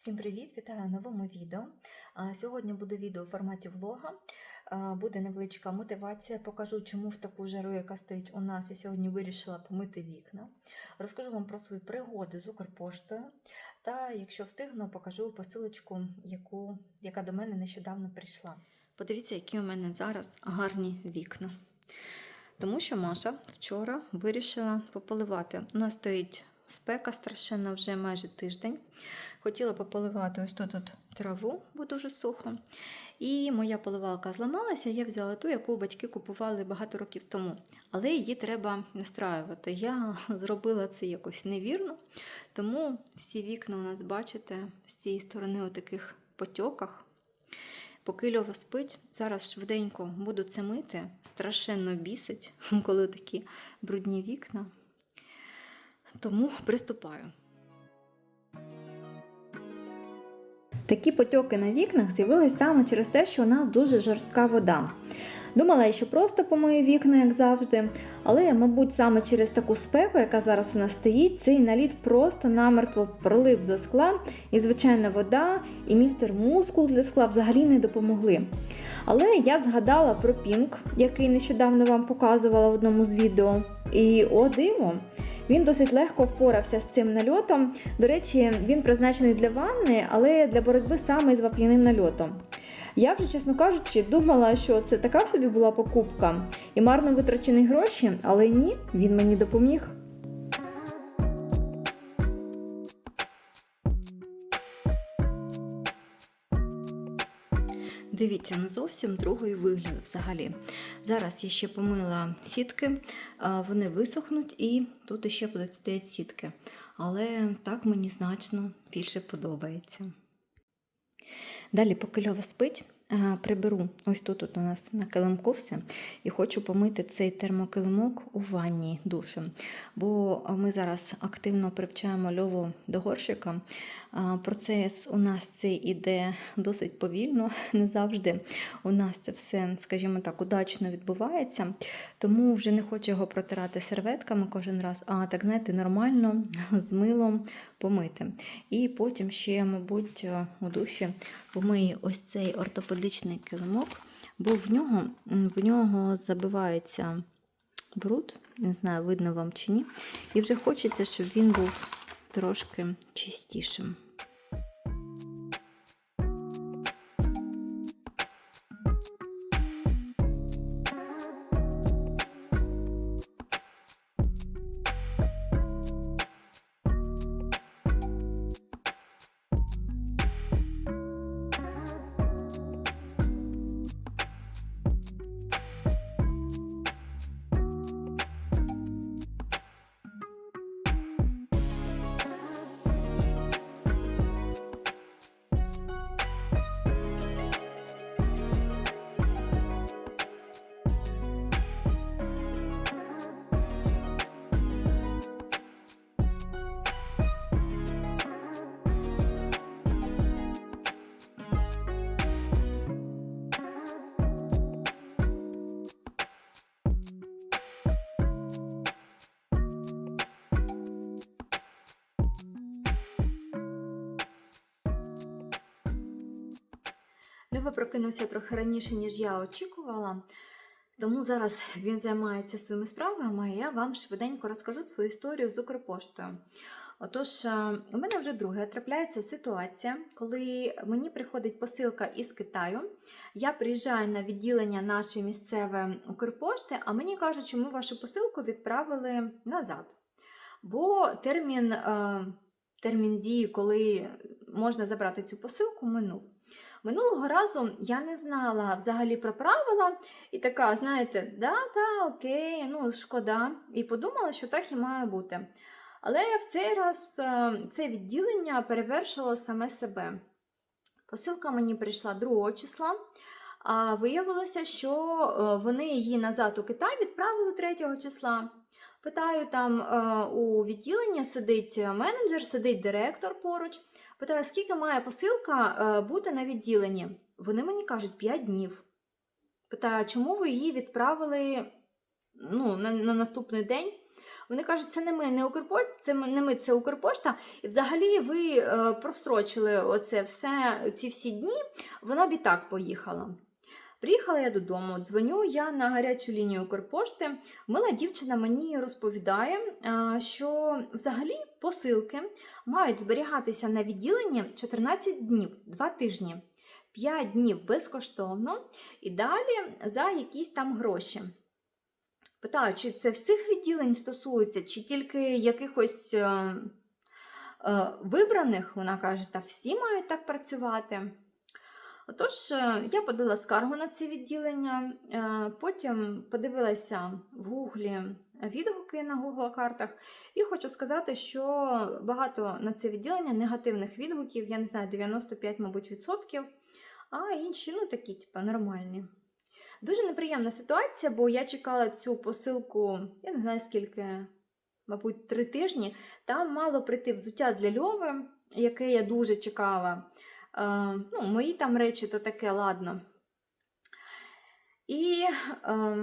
Всім привіт! Вітаю в новому відео. Сьогодні буде відео в форматі влога. Буде невеличка мотивація. Покажу, чому в таку жару, яка стоїть у нас, я сьогодні вирішила помити вікна. Розкажу вам про свої пригоди з Укрпоштою. Та, якщо встигну, покажу посилочку, яку, яка до мене нещодавно прийшла. Подивіться, які у мене зараз гарні вікна. Тому що Маша вчора вирішила пополивати. У нас стоїть спека страшенна вже майже тиждень. Хотіла пополивати ось тут от траву, бо дуже сухо. І моя поливалка зламалася, я взяла ту, яку батьки купували багато років тому. Але її треба настраювати. Я зробила це якось невірно. Тому всі вікна у нас, бачите, з цієї сторони у таких потьоках. Поки Льова спить, зараз швиденько буду це мити. Страшенно бісить, коли такі брудні вікна. Тому приступаю. Такі потьоки на вікнах з'явились саме через те, що у нас дуже жорстка вода. Думала, що просто помию вікна, як завжди, але, мабуть, саме через таку спеку, яка зараз у нас стоїть, цей наліт просто намертво пролив до скла, і звичайна вода, і містер мускул для скла взагалі не допомогли. Але я згадала про пінк, який нещодавно вам показувала в одному з відео. І о диво! Він досить легко впорався з цим нальотом. До речі, він призначений для ванни, але для боротьби саме з вап'яним нальотом. Я вже, чесно кажучи, думала, що це така собі була покупка і марно витрачені гроші, але ні, він мені допоміг. Дивіться, ну зовсім другий вигляд взагалі. Зараз я ще помила сітки, вони висохнуть і тут ще будуть стоять сітки. Але так мені значно більше подобається. Далі, поки Льова спить, приберу ось тут от у нас на килимку все, і хочу помити цей термокилимок у ванні душем. Бо ми зараз активно привчаємо Льову до горщика. Процес у нас цей іде досить повільно, не завжди у нас це все, скажімо так, удачно відбувається. Тому вже не хочу його протирати серветками кожен раз, а так, знаєте, нормально з милом помити. І потім ще, мабуть, у душі помию ось цей ортопедичний килимок, бо в нього, в нього забивається бруд, не знаю, видно вам чи ні. І вже хочеться, щоб він був трошки чистішим. Льова прокинувся трохи раніше, ніж я очікувала. Тому зараз він займається своїми справами, а я вам швиденько розкажу свою історію з Укрпоштою. Отож, е, у мене вже друге трапляється ситуація, коли мені приходить посилка із Китаю. Я приїжджаю на відділення наше місцеве Укрпошти, а мені кажуть, що ми вашу посилку відправили назад. Бо термін, е, термін дії, коли можна забрати цю посилку, минув. Минулого разу я не знала взагалі про правила, і така, знаєте, да-да, окей, ну шкода. І подумала, що так і має бути. Але в цей раз е, це відділення перевершило саме себе. Посилка мені прийшла 2 числа, а виявилося, що е, вони її назад у Китай відправили 3 числа. Питаю, там е, у відділенні сидить менеджер, сидить директор поруч. Питаю, скільки має посилка е, бути на відділенні? Вони мені кажуть 5 днів. Питаю, чому ви її відправили ну, на, на наступний день? Вони кажуть, це не ми, не Укрпошта, це не ми, це Укрпошта. І взагалі ви е, прострочили оце все, ці всі дні, вона б і так поїхала. Приїхала я додому, дзвоню я на гарячу лінію Укрпошти. Мила дівчина мені розповідає, е, що взагалі посилки мають зберігатися на відділенні 14 днів, 2 тижні, 5 днів безкоштовно і далі за якісь там гроші. Питаю, чи це всіх відділень стосується, чи тільки якихось е, е, вибраних, вона каже, та всі мають так працювати. Отож, е, я подала скаргу на це відділення, е, потім подивилася в Гуглі відгуки на Google картах, і хочу сказати, що багато на це відділення негативних відгуків, я не знаю, 95, мабуть, відсотків, а інші, ну, такі, типу, нормальні. Дуже неприємна ситуація, бо я чекала цю посилку, я не знаю скільки, мабуть, три тижні. Там мало прийти взуття для льови, яке я дуже чекала. Е, ну, мої там речі то таке, ладно. І е,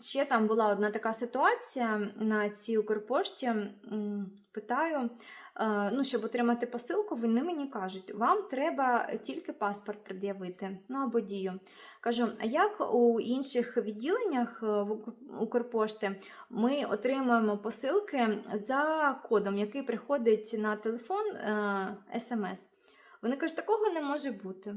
ще там була одна така ситуація на цій Укрпошті. Питаю, е, ну, щоб отримати посилку, вони мені кажуть, вам треба тільки паспорт пред'явити, ну або дію. Кажу, а як у інших відділеннях е, в Укрпошти ми отримуємо посилки за кодом, який приходить на телефон е, смс. Вони кажуть, такого не може бути.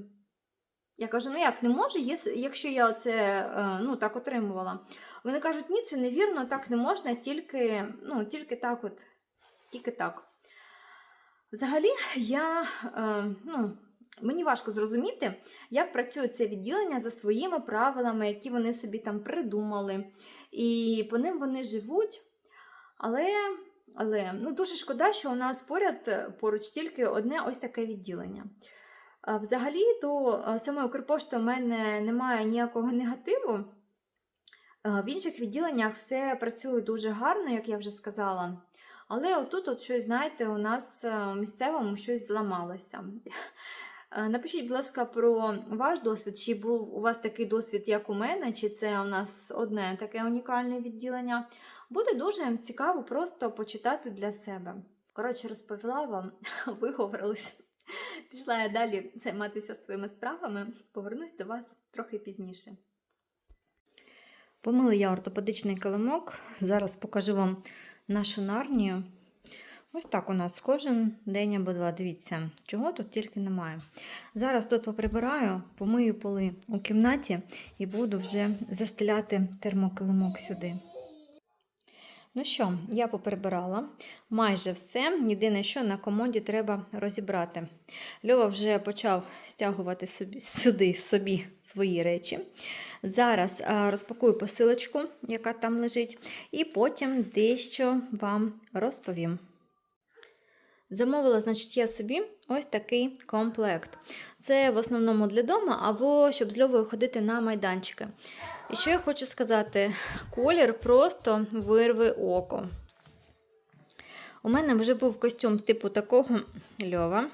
Я кажу, ну як не може, якщо я це е, ну, так отримувала. Вони кажуть, ні, це невірно, так не можна, тільки, ну, тільки так от, тільки так. Взагалі, я, е, ну, мені важко зрозуміти, як працює це відділення за своїми правилами, які вони собі там придумали. І по ним вони живуть. Але, але ну, дуже шкода, що у нас поряд е, поруч тільки одне ось таке відділення. Взагалі, до е, самої Укрпошти у мене немає ніякого негативу. Е, В інших відділеннях все працює дуже гарно, як я вже сказала. Але отут, от щось, знаєте, у нас у місцевому щось зламалося. Е, Напишіть, будь ласка, про ваш досвід, чи був у вас такий досвід, як у мене, чи це у нас одне таке унікальне відділення. Буде дуже цікаво просто почитати для себе. Коротше, розповіла вам, виговорилась. Пішла я далі займатися своїми справами. Повернусь до вас трохи пізніше. Помила я ортопедичний килимок. Зараз покажу вам нашу нарнію. Ось так у нас кожен день або два. Дивіться, чого тут тільки немає. Зараз тут поприбираю, помию поли у кімнаті і буду вже застеляти термокилимок сюди. Ну що, я поприбирала майже все. Єдине, що на комоді треба розібрати. Льова вже почав стягувати собі, сюди собі свої речі. Зараз розпакую посилочку, яка там лежить, і потім дещо вам розповім. Замовила, значить, я собі ось такий комплект. Це в основному для дома або щоб з Льовою ходити на майданчики. І що я хочу сказати: колір просто вирви око. У мене вже був костюм типу такого льова,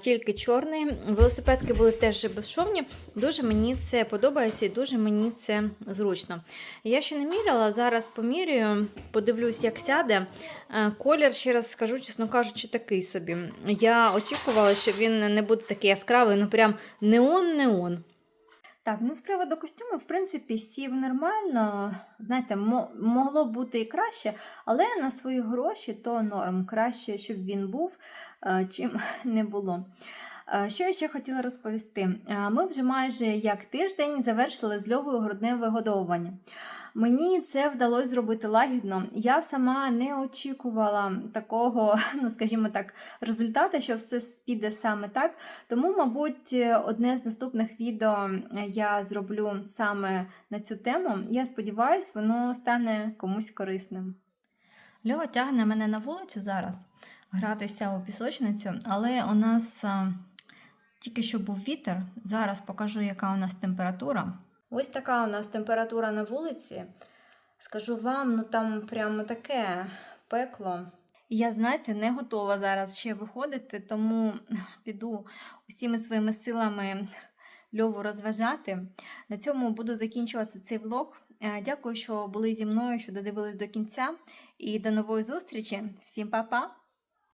тільки чорний. Велосипедки були теж безшовні. Дуже мені це подобається і дуже мені це зручно. Я ще не міряла, зараз помірюю, подивлюсь, як сяде. Колір, ще раз скажу, чесно кажучи, такий собі. Я очікувала, що він не буде такий яскравий, ну прям неон-неон. Так, ну з приводу костюму, в принципі, сів нормально. Знаєте, мо- могло бути і краще, але на свої гроші то норм. Краще, щоб він був, е, чим не було. Е, Що я ще хотіла розповісти? Е, Ми вже майже як тиждень завершили з Льовою грудне вигодовування. Мені це вдалося зробити лагідно. Я сама не очікувала такого, ну скажімо так, результату, що все піде саме так. Тому, мабуть, одне з наступних відео я зроблю саме на цю тему. Я сподіваюся, воно стане комусь корисним. Льова тягне мене на вулицю зараз гратися у пісочницю, але у нас тільки що був вітер. Зараз покажу, яка у нас температура. Ось така у нас температура на вулиці. Скажу вам, ну там прямо таке пекло. Я, знаєте, не готова зараз ще виходити, тому піду усіми своїми силами Льову розважати. На цьому буду закінчувати цей влог. Е, Дякую, що були зі мною, що додивились до кінця. І до нової зустрічі. Всім па-па!